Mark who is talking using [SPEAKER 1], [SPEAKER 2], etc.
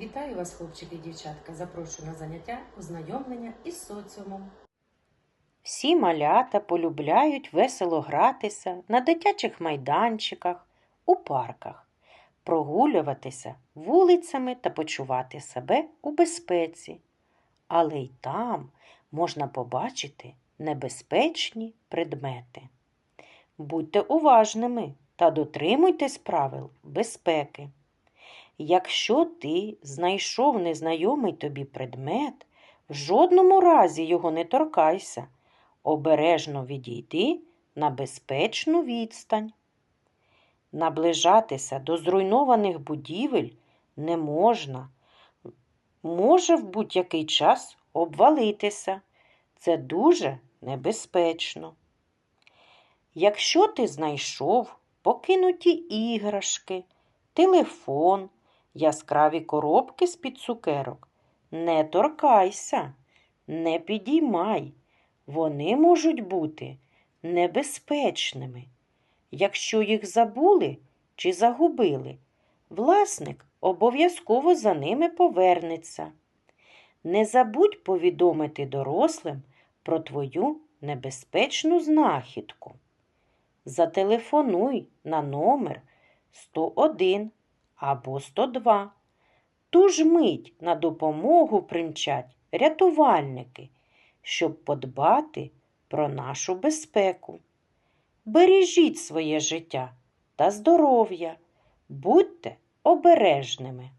[SPEAKER 1] Вітаю вас, хлопчики і дівчатка. Запрошую на заняття ознайомлення із соціумом.
[SPEAKER 2] Всі малята полюбляють весело гратися на дитячих майданчиках, у парках, прогулюватися вулицями та почувати себе у безпеці. Але й там можна побачити небезпечні предмети. Будьте уважними та дотримуйтесь правил безпеки. Якщо ти знайшов незнайомий тобі предмет, в жодному разі його не торкайся. Обережно відійди на безпечну відстань. Наближатися до зруйнованих будівель не можна. Може в будь-який час обвалитися. Це дуже небезпечно. Якщо ти знайшов покинуті іграшки, телефон, яскраві коробки з-під цукерок, не торкайся, не підіймай. Вони можуть бути небезпечними. Якщо їх забули чи загубили, власник обов'язково за ними повернеться. Не забудь повідомити дорослим про твою небезпечну знахідку. Зателефонуй на номер 101 або 102. Ту ж мить на допомогу примчать рятувальники щоб подбати про нашу безпеку. Бережіть своє життя та здоров'я, будьте обережними.